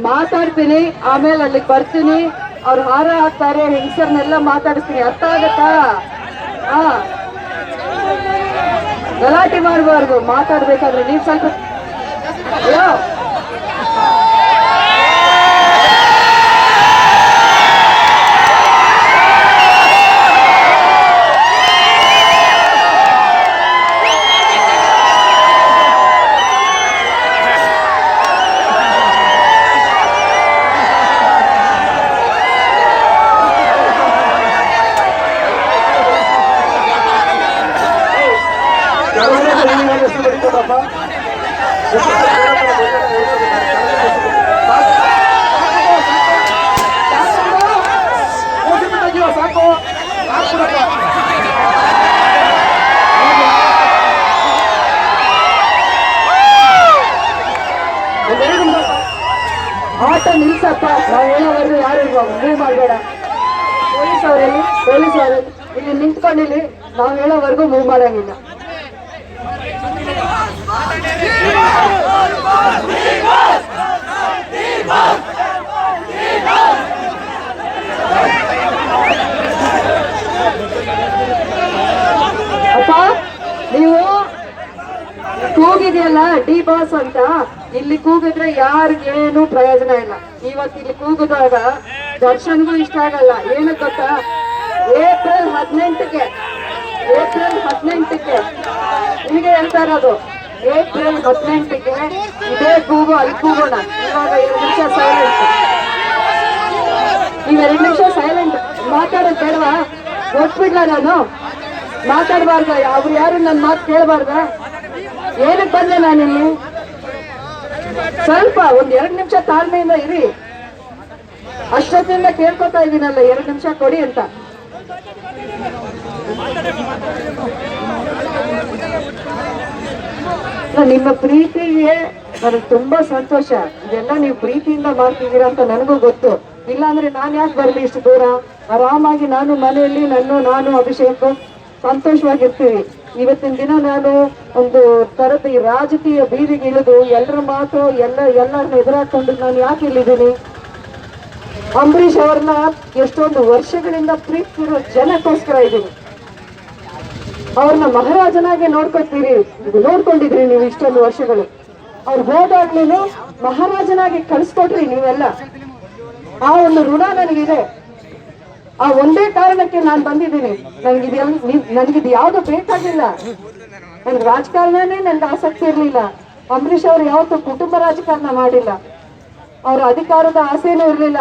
ಮಾತಾಡ್ತೀನಿ, ಆಮೇಲೆ ಅಲ್ಲಿಗೆ ಬರ್ತೀನಿ. ಅವ್ರು ಹಾರ ಹಾಕ್ತಾರೆ, ಹೆಂಗಸರ್ನೆಲ್ಲ ಮಾತಾಡಿಸ್ತೀನಿ. ಅರ್ಥ ಆಗತ್ತಾ? ಹಾ. ಗಲಾಟೆ ಮಾಡಬಾರ್ದು, ಮಾತಾಡ್ಬೇಕಾದ್ರೆ ನೀವು ಸ್ವಲ್ಪ ಸಾಕು ಆಟ ನಿಲ್ಸಪ್ಪ. ನಾವು ಹೇಳೋವರೆಗೂ ಯಾರು ಇಲ್ವಾ? ಮೂವ್ ಮಾಡಬೇಡ ಪೊಲೀಸ್ ಅವರಲ್ಲಿ ಪೊಲೀಸ್ ಅವರಲ್ಲಿ ಇಲ್ಲಿ ನಿಂತ್ಕೊಂಡಿಲ್ಲಿ ನಾವು ಹೇಳೋವರೆಗೂ ಮೂವ್ ಮಾಡಂಗಿಲ್ಲ. ಅಪ್ಪ, ನೀವು ಕೂಗಿದೆಯಲ್ಲ, ಡಿ ಬಾಸ್ ಅಂತ. ಇಲ್ಲಿ ಕೂಗಿದ್ರೆ ಯಾರಿಗೇನು ಪ್ರಯೋಜನ ಇಲ್ಲ. ಇವತ್ತು ಇಲ್ಲಿ ಕೂಗಿದಾಗ ದರ್ಶನ್ಗೂ ಇಷ್ಟ ಆಗಲ್ಲ. ಏನಕ್ಕೆ ಗೊತ್ತಾ? ಏಪ್ರಿಲ್ ಹದಿನೆಂಟಕ್ಕೆ ಏಪ್ರಿಲ್ ಹದಿನೆಂಟಕ್ಕೆ. ನಿಮಗೆ ಹೇಳ್ತಾ ಇರೋದು. ಏಪ್ರಿಲ್ ಹದಿನೆಂಟಿಗೆ ಇದೇ ಕೂಗು, ಅಲ್ಲಿ ಕೂಗೋಣ. ಇವಾಗ ಎರಡು ನಿಮಿಷ ಸೈಲೆಂಟ್ ನೀವ್ ಎರಡು ನಿಮಿಷ ಸೈಲೆಂಟ್ ಮಾತಾಡೋದು ಬೇಡವಾ? ಒಟ್ಬಿಡ್ಲ ನಾನು? ಮಾತಾಡಬಾರ್ದ. ಅವ್ರು ಯಾರು ನನ್ನ ಮಾತು ಕೇಳಬಾರ್ದ? ಏನಕ್ಕೆ ಬಂದೆ ನಾನಿಲ್ಲಿ ಸ್ವಲ್ಪ, ಒಂದ್ ಎರಡು ನಿಮಿಷ ತಾಳ್ಮೆಯಿಂದ ಇರಿ. ಅಷ್ಟೊತ್ತಿಂದ ಕೇಳ್ಕೊತಾ ಇದ್ದೀನಲ್ಲ ಎರಡು ನಿಮಿಷ ಕೊಡಿ ಅಂತ. ನಿಮ್ಮ ಪ್ರೀತಿಗೆ ನನಗೆ ತುಂಬಾ ಸಂತೋಷ. ಇದೆಲ್ಲ ನೀವು ಪ್ರೀತಿಯಿಂದ ಮಾಡ್ತಿದ್ದೀರಾ ಅಂತ ನನಗೂ ಗೊತ್ತು. ಇಲ್ಲಾಂದ್ರೆ ನಾನು ಯಾಕೆ ಬರಲಿ ಇಷ್ಟು ದೂರ? ಆರಾಮಾಗಿ ನಾನು ಮನೆಯಲ್ಲಿ ನನ್ನ, ನಾನು, ಅಭಿಷೇಕ್ ಸಂತೋಷವಾಗಿರ್ತೀವಿ. ಇವತ್ತಿನ ದಿನ ನಾನು ಒಂದು ತರದ ಈ ರಾಜಕೀಯ ಬೀದಿಗೆ ಇಳಿದು ಎಲ್ಲರ ಮಾತು ಎಲ್ಲ ಎಲ್ಲರನ್ನ ಎದುರಾಕೊಂಡು ನಾನು ಯಾಕೆ ಇಲ್ಲಿದ್ದೀನಿ? ಅಂಬರೀಷ್ ಅವ್ರನ್ನ ಎಷ್ಟೊಂದು ವರ್ಷಗಳಿಂದ ಪ್ರೀತಿಸಿರೋ ಜನಕ್ಕೋಸ್ಕರ ಇದ್ದೀನಿ. ಅವ್ರನ್ನ ಮಹಾರಾಜನಾಗೆ ನೋಡ್ಕೊತೀರಿ. ನೋಡ್ಕೊಂಡಿದ್ರಿ ನೀವು ಇಷ್ಟೊಂದು ವರ್ಷಗಳು. ಅವ್ರು ಹೋದಾಗ್ಲೇ ಮಹಾರಾಜನಾಗಿ ಕಳಿಸ್ಕೊಟ್ರಿ ನೀವೆಲ್ಲ. ಆ ಒಂದು ಋಣ ನನಗಿದೆ. ಆ ಒಂದೇ ಕಾರಣಕ್ಕೆ ನಾನು ಬಂದಿದ್ದೀನಿ. ನನಗಿದು ನನಗಿದು ಯಾವ್ದು ಬೇಕಾಗಿಲ್ಲ. ನನ್ಗೆ ರಾಜಕಾರಣನೇ ನನ್ಗೆ ಆಸಕ್ತಿ ಇರ್ಲಿಲ್ಲ. ಅಂಬರೀಷ್ ಅವ್ರು ಯಾವತ್ತೂ ಕುಟುಂಬ ರಾಜಕಾರಣ ಮಾಡಿಲ್ಲ. ಅವ್ರ ಅಧಿಕಾರದ ಆಸೆನೂ ಇರ್ಲಿಲ್ಲ.